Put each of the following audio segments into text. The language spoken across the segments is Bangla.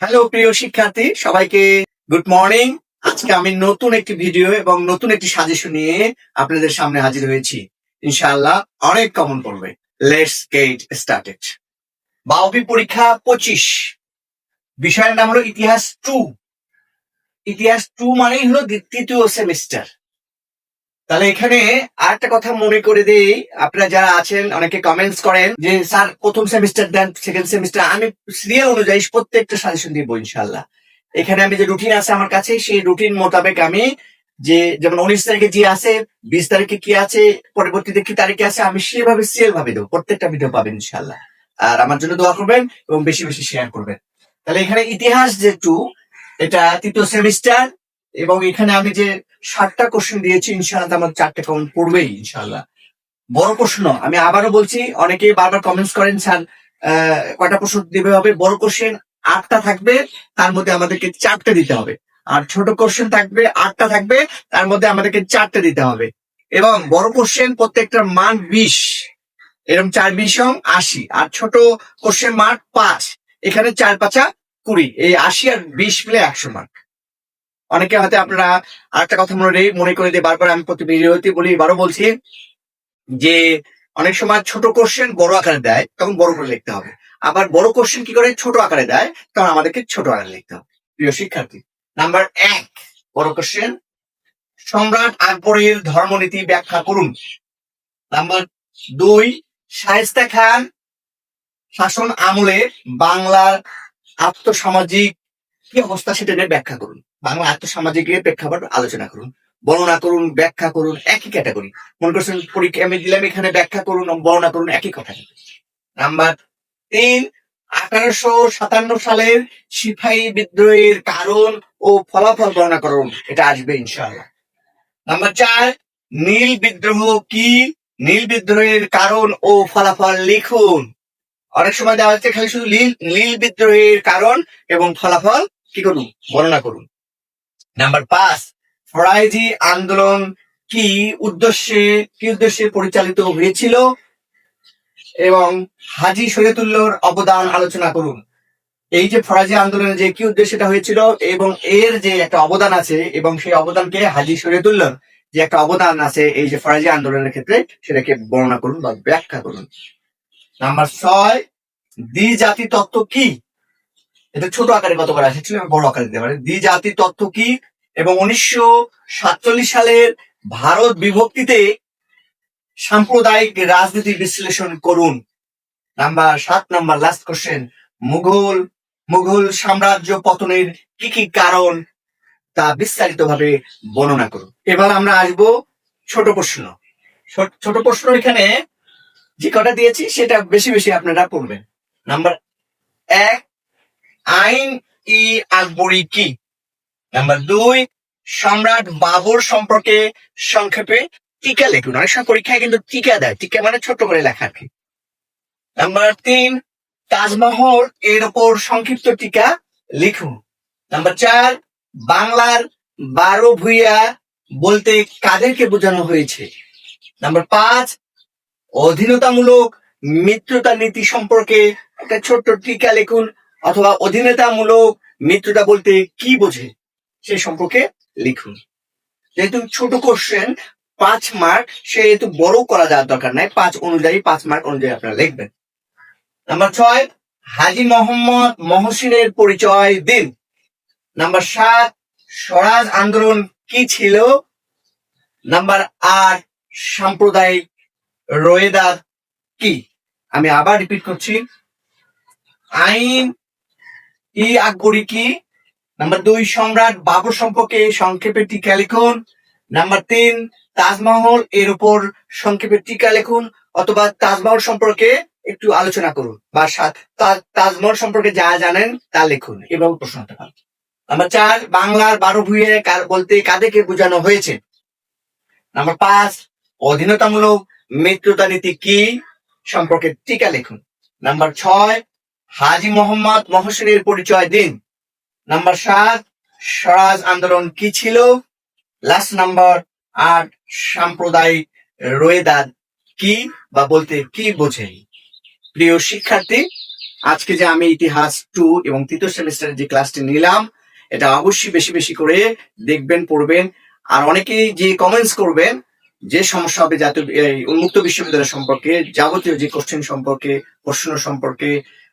হ্যালো, প্রিয় শিক্ষার্থী, সবাইকে গুড মর্নিং। আজকে আমি নতুন একটি ভিডিও এবং নতুন একটি সাজেশন নিয়ে আপনাদের সামনে হাজির হয়েছি। ইনশাআল্লাহ অনেক কমন পড়বে লেটস গেট স্টার্টেড বাউবি পরীক্ষা পঁচিশ। বিষয়ের নাম হলো ইতিহাস টু ইতিহাস টু মানেই হলো তৃতীয় সেমিস্টার তাহলে এখানে আরেকটা কথা মনে করে দেই। আপনারা যারা আছেন, অনেকে কমেন্টস করেন যে, স্যার, প্রথম সেমিস্টার দেন সেকেন্ড সেমিস্টার আমি সিরিয়াল অনুযায়ী প্রত্যেকটা সাজেশন দিব ইনশাল্লাহ এখানে আমি যে রুটিন আছে আমার কাছে, সেই রুটিন মোতাবেক আমি যে, যেমন উনিশ তারিখে যে আছে, বিশ তারিখে কি আছে, পরবর্তীতে কি তারিখে আছে, আমি সেভাবে সিরিয়াল ভাবে দেবো। প্রত্যেকটা ভিডিও পাবেন ইনশাল্লাহ আর আমার জন্য দোয়া করবেন এবং বেশি বেশি শেয়ার করবেন। তাহলে এখানে ইতিহাস যে টু এটা তৃতীয় সেমিস্টার এবং এখানে আমি যে ষাটটা কোশ্চেন দিয়েছি, ইনশাআল্লাহ আমার চারটে কমন পড়বেই, ইনশাআল্লাহ। বড় প্রশ্ন, আমি আবারও বলছি অনেকে বারবার কমেন্টস করেন, স্যার কয়টা প্রশ্ন দিবে হবে? বড় কোশ্চেন আটটা থাকবে, তার মধ্যে আমাদেরকে চারটে দিতে হবে। আর ছোট কোশ্চেন থাকবে, আটটা থাকবে, তার মধ্যে আমাদেরকে চারটে দিতে হবে। এবং বড় কোশ্চেন প্রত্যেকটার মান বিশ। এরকম চার বিশ আশি। আর ছোট কোশ্চেন মার্ক পাঁচ। এখানে চার পাঁচা কুড়ি। এই আশি আর বিশ মিলে একশো মার্ক। অনেকে হয়তো আপনারা আরেকটা কথা মনে মনে করে দিয়ে বারবার আমি প্রতি ভিডিওতে বলি এবারও বলছি যে অনেক সময় ছোট কোশ্চেন বড় আকারে দেয়, তখন বড় করে লিখতে হবে। আবার বড় কোশ্চেন কি করে? ছোট আকারে দেয়, তখন আমাদেরকে ছোট আকারে লিখতে হবে। প্রিয় শিক্ষার্থী নাম্বার এক, বড় কোশ্চেন সম্রাট আকবরের ধর্মনীতি ব্যাখ্যা করুন। নাম্বার দুই, শায়েস্তা খান শাসন আমলে বাংলার আত্মসামাজিক কি অবস্থা সেটা নিয়ে ব্যাখ্যা করুন। বাংলা আত্মসামাজিকের প্রেক্ষাপট আলোচনা করুন। বর্ণনা করুন, ব্যাখ্যা করুন, একই ক্যাটাগরি মনে করছেন পরীক্ষা আমি দিলাম, এখানে ব্যাখ্যা করুন, বর্ণনা করুন, একই কথা। নাম্বার তিন, আঠারোশো সাতান্ন সালের সিপাহী বিদ্রোহের কারণ ও ফলাফল বর্ণনা করুন। এটা আসবে ইনশাল্লাহ নাম্বার চার, নীল বিদ্রোহ কি? নীল বিদ্রোহের কারণ ও ফলাফল লিখুন। অনেক সময় দেওয়া হচ্ছে খালি শুধু নীল নীল বিদ্রোহের কারণ এবং ফলাফল কি করুন? বর্ণনা করুন। নাম্বার পাঁচ, ফরাইজি আন্দোলন কি উদ্দেশ্যে কি উদ্দেশ্যে পরিচালিত হয়েছিল? এবং হাজি শরীয়তুল্লাহর অবদান আলোচনা করুন। এই যে ফরাজি আন্দোলনের যে কি উদ্দেশ্যটা হয়েছিল এবং এর যে একটা অবদান আছে, এবং সেই অবদানকে হাজি শরীয়তুল্লাহর যে একটা অবদান আছে, এই যে ফরাজি আন্দোলনের ক্ষেত্রে সেটাকে বর্ণনা করুন বা ব্যাখ্যা করুন। নাম্বার ছয়, দ্বি জাতি তত্ত্ব কি? এটা ছোট আকারে কতবার আসছিল আমি বড় আকারে দিতে পারি। দ্বি জাতি তত্ত্ব কি? এবং উনিশশো সাতচল্লিশ সালের ভারত বিভক্তিতে সাম্প্রদায়িক রাজনীতি বিশ্লেষণ করুন। নাম্বার সাত, number last question Mughal Mughal সাম্রাজ্য পতনের কি কি কারণ তা বিস্তারিত ভাবে বর্ণনা করুন। এবার আমরা আসব ছোট প্রশ্ন। ছোট প্রশ্ন এখানে যে কটা দিয়েছি সেটা বেশি বেশি আপনারা পড়বেন। নাম্বার এক আইন ই আকবরী কি? নাম্বার দুই, সম্রাট বাবর সম্পর্কে সংক্ষেপে টিকা লিখুন। অনেক সময় পরীক্ষায় কিন্তু টিকা দেয়। টিকা মানে ছোট করে লেখা আর কি। নাম্বার তিন, তাজমহল এর উপর সংক্ষিপ্ত টিকা লিখুন। নাম্বার চার, বাংলার বারো ভুইয়া বলতে কাদেরকে বোঝানো হয়েছে? নাম্বার পাঁচ, অধীনতামূলক মিত্রতা নীতি সম্পর্কে একটা ছোট্ট টিকা লিখুন। অথবা অধীনতামূলক মিত্রতা বলতে কি বোঝে সে সম্পর্কে লিখুন। যেহেতু ছোট কোশ্চেন পাঁচ মার্ক সেহেতু বড় করা যাওয়ার দরকার নাই। পাঁচ অনুযায়ী, পাঁচ মার্ক অনুযায়ী আপনারা লিখবেন। নাম্বার ছয়, হাজি মোহাম্মদ মহসিনের পরিচয় দিন। নাম্বার সাত, স্বরাজ আন্দোলন কি ছিল? নাম্বার আট, সাম্প্রদায়িক রোয়েদাদ কি? আমি আবার রিপিট করছি। আইন ই আকবরী কি? নাম্বার দুই, সম্রাট বাবর সম্পর্কে সংক্ষেপে টিকা লিখুন। নাম্বার তিন, তাজমহল এর উপর সংক্ষেপে টিকা লিখুন, অথবা তাজমহল সম্পর্কে একটু আলোচনা করুন, বা তাজমহল সম্পর্কে যা জানেন তা লিখুন, এভাবে প্রশ্ন হতে পারে। নাম্বার চার, বাংলার বারো কার, বলতে কাদেরকে বোঝানো হয়েছে? নাম্বার পাঁচ, অধীনতামূলক মিত্রতা নীতি কি? সম্পর্কে টিকা লিখুন। নাম্বার ছয় হাজি মোহাম্মদ মহসিনের পরিচয় দিন। নাম্বার সাত, স্বরাজ আন্দোলন কি ছিল? লাস্ট নাম্বার, আট, সাম্প্রদায়িক রোয়েদাদ কি বা বলতে কি বোঝে প্রিয় শিক্ষার্থী, আজকে যে আমি ইতিহাস টু এবং তৃতীয় সেমিস্টারের যে ক্লাসটি নিলাম, এটা অবশ্যই বেশি বেশি করে দেখবেন, পড়বেন, আর অনেকেই যে কমেন্টস করবেন, যে সমস্যা হবে জাতীয় উন্মুক্ত বিশ্ববিদ্যালয় সম্পর্কে, যাবতীয় যে কোশ্চেন সম্পর্কে, প্রশ্ন সম্পর্কে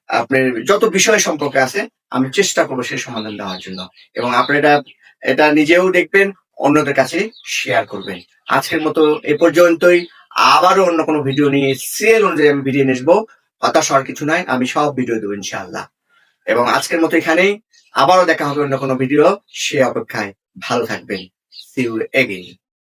আপনার যত বিষয় সম্পর্কে আছে, আমি চেষ্টা করব সেই সমাধান দেওয়ার জন্য। এবং আপনারা এটা এটা নিজেও দেখবেন, অন্যদের কাছে শেয়ার করবেন। আজকের মতো এ পর্যন্তই। আবারও অন্য কোনো ভিডিও নিয়ে সিরিয়াল অনুযায়ী আমি ভিডিও নিয়ে হতাশ হওয়ার কিছু নাই, আমি সব ভিডিও দেবো ইনশাআল্লাহ। এবং আজকের মতো এখানেই। আবারও দেখা হবে অন্য কোনো ভিডিও সে অপেক্ষায় ভালো থাকবেন। C again